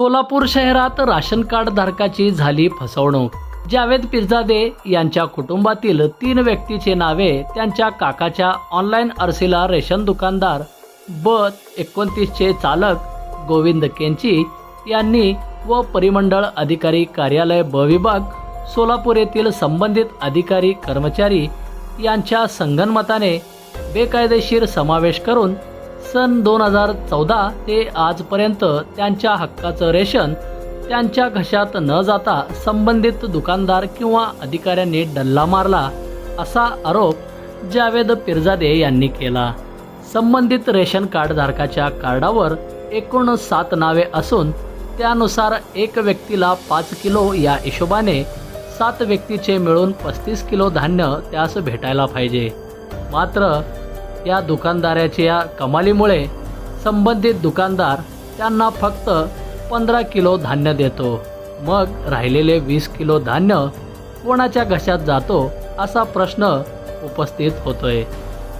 सोलापूर शहरात ration card धारकाची झाली फसवणूक. जावेद पिरजादे यांच्या कुटुंबातील तीन व्यक्तीचे नावे त्यांच्या काकाच्या ऑनलाईन अर्सीला रेशन दुकानदार ब एकोणतीसचे चालक गोविंद केंची यांनी व परिमंडळ अधिकारी कार्यालय ब विभाग सोलापूर येथील संबंधित अधिकारी कर्मचारी यांच्या संगनमताने बेकायदेशीर समावेश करून सन दोन हजार चौदा ते आजपर्यंत त्यांच्या हक्काचं रेशन त्यांच्या घशात न जाता संबंधित दुकानदार किंवा अधिकाऱ्यांनी डल्ला मारला असा आरोप जावेद पिरजादे यांनी केला. संबंधित रेशन कार्डधारकाच्या कार्डावर एकूण सात नावे असून त्यानुसार एक व्यक्तीला पाच किलो या हिशोबाने सात व्यक्तीचे मिळून पस्तीस किलो धान्य त्यास भेटायला पाहिजे. मात्र या दुकानदाराच्या कमालीमुळे संबंधित दुकानदार त्यांना फक्त पंधरा किलो धान्य देतो. मग राहिलेले वीस किलो धान्य कोणाच्या घशात जातो असा प्रश्न उपस्थित होतोय.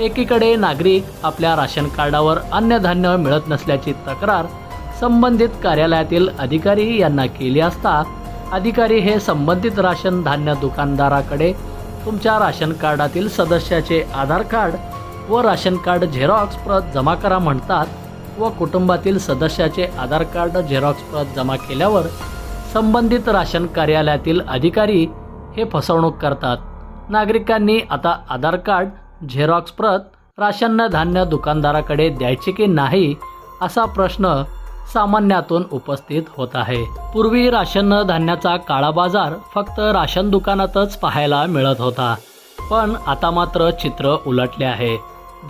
एकीकडे नागरिक आपल्या राशन कार्डावर अन्नधान्य मिळत नसल्याची तक्रार संबंधित कार्यालयातील अधिकारी यांना केली असता अधिकारी हे संबंधित राशन धान्य दुकानदाराकडे तुमच्या राशन कार्डातील सदस्याचे आधार कार्ड व राशन कार्ड झेरॉक्स प्रत जमा करा म्हणतात व कुटुंबातील सदस्याचे आधार कार्ड झेरॉक्स प्रत जमा केल्यावर संबंधित राशन कार्यालयातील अधिकारी हे फसवणूक करतात. नागरिकांनी आता आधार कार्ड झेरॉक्स प्रत राशन धान्य दुकानदाराकडे द्यायचे की नाही असा प्रश्न सामान्यातून उपस्थित होत आहे. पूर्वी राशन धान्याचा काळा बाजार फक्त राशन दुकानातच पाहायला मिळत होता. पण आता मात्र चित्र उलटले आहे.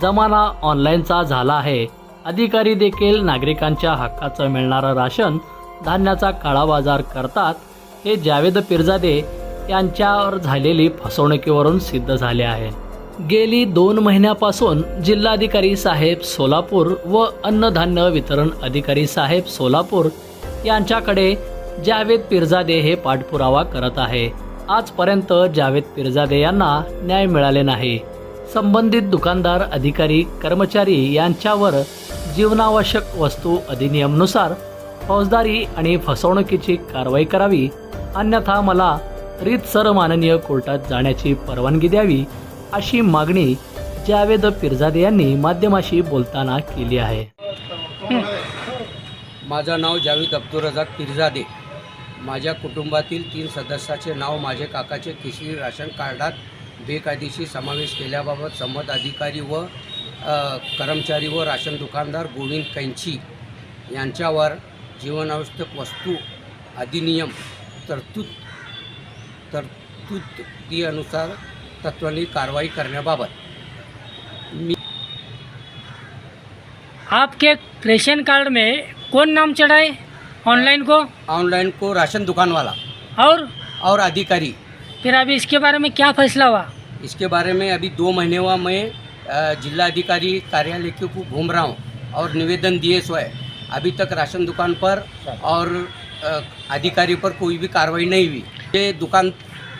जमाना ऑनलाईनचा झाला आहे. अधिकारी देखील नागरिकांच्या हक्काचं मिळणारं राशन धान्याचा काळा बाजार करतात. हे जावेद पिरजादे यांच्यावर झालेली फसवणुकीवरून सिद्ध झाले आहे. गेली दोन महिन्यापासून जिल्हाधिकारी साहेब सोलापूर व अन्नधान्य वितरण अधिकारी साहेब सोलापूर यांच्याकडे जावेद पिरजादे हे पाठपुरावा करत आहे. आजपर्यंत जावेद पिरजादे यांना न्याय मिळाले नाही. संबंधित दुकानदार अधिकारी कर्मचारी यांच्यावर जीवनावश्यक वस्तू अधिनियमनुसार फौजदारी आणि फसवणुकीची कारवाई करावी. अन्यथा मला रीतसर माननीय कोर्टात जाण्याची परवानगी द्यावी अशी मागणी जावेद पिरजादे यांनी माध्यमाशी बोलताना केली आहे. माझं नाव जावेद अब्दुल रजाक पिरजादे. माझ्या कुटुंबातील तीन सदस्याचे नाव माझे काकाचे किशोरी राशन कार्डात बेकायदेशीर समावेश केल्याबाबत संबंध अधिकारी व कर्मचारी व राशन दुकानदार गोविंद कैंची यांच्यावर जीवनावश्यक वस्तू अधिनियम तरतूद तरतुदीनुसार तत्वानी कारवाई करण्याबाबत मी आपके रेशन कार्ड में कौन नाम चढ़ा है? ऑनलाइन को? ऑनलाइन को राशन दुकान वाला और? और अधिकारी। फिर अभी इसके बारे में क्या फैसला हुआ? इसके बारे में अभी दो महीने हुआ मैं जिला अधिकारी कार्यालय के को घूम रहा हूँ और निवेदन दिए सो है अभी तक राशन दुकान पर और अधिकारी पर कोई भी कार्रवाई नहीं हुई। ये दुकान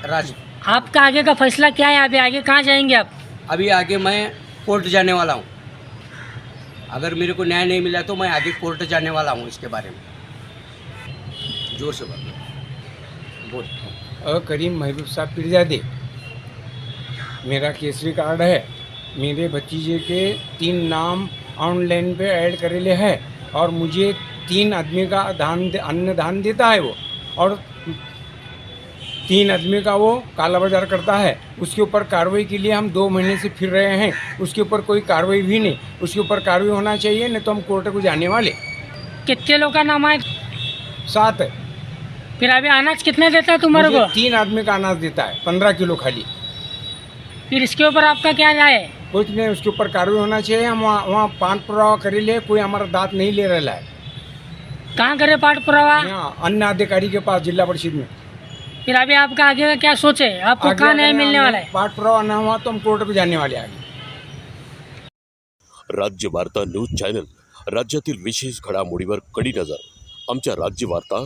राज आपका आगे का फैसला क्या है? अभी आगे कहाँ जाएँगे आप? अभी आगे मैं कोर्ट जाने वाला हूँ। अगर मेरे को न्याय नहीं मिला तो मैं आगे कोर्ट जाने वाला हूँ इसके बारे में। ज़ोर से बोल बोल। अ करीम महबूब साहब पिरजादे। मेरा केसरी कार्ड है। मेरे भतीजे के तीन नाम ऑनलाइन पे ऐड करेले है और मुझे तीन आदमी का दान दे- अन्न दान देता है वो। और तीन आदमी का वो काला बाज़ार करता है। उसके ऊपर कार्रवाई के लिए हम दो महीने से फिर रहे हैं। उसके ऊपर कोई कार्रवाई भी नहीं। उसके ऊपर कार्रवाई होना चाहिए नहीं तो हम कोर्ट को जाने वाले। कितने लोग का नाम है? सात। है फिर अभी अनाज कितने देता है तुम्हारे मुझे को? तीन आदमी का अनाज देता है पंद्रह किलो खाली। फिर इसके ऊपर आपका क्या राय है? कुछ नहीं उसके ऊपर कार्रवाई होना चाहिए हम वहाँ वहाँ पान पुरावा करे ले कोई हमारा दांत नहीं ले रहा है। कहाँ करे पाठ पुरावा? यहाँ अन्न अधिकारी के पास जिला परिषद में। फिर अभी आपका आगे का क्या सोच? है आपको कहाँ न्याय मिलने वाला है? पाठ पुरावा न हुआ तो हम कोर्ट को जाने वाले आगे। राज्य वार्ता न्यूज चॅनल राज्यातील विशेष घडामोडीवर कडी नजर आमच्या राज्य वार्ता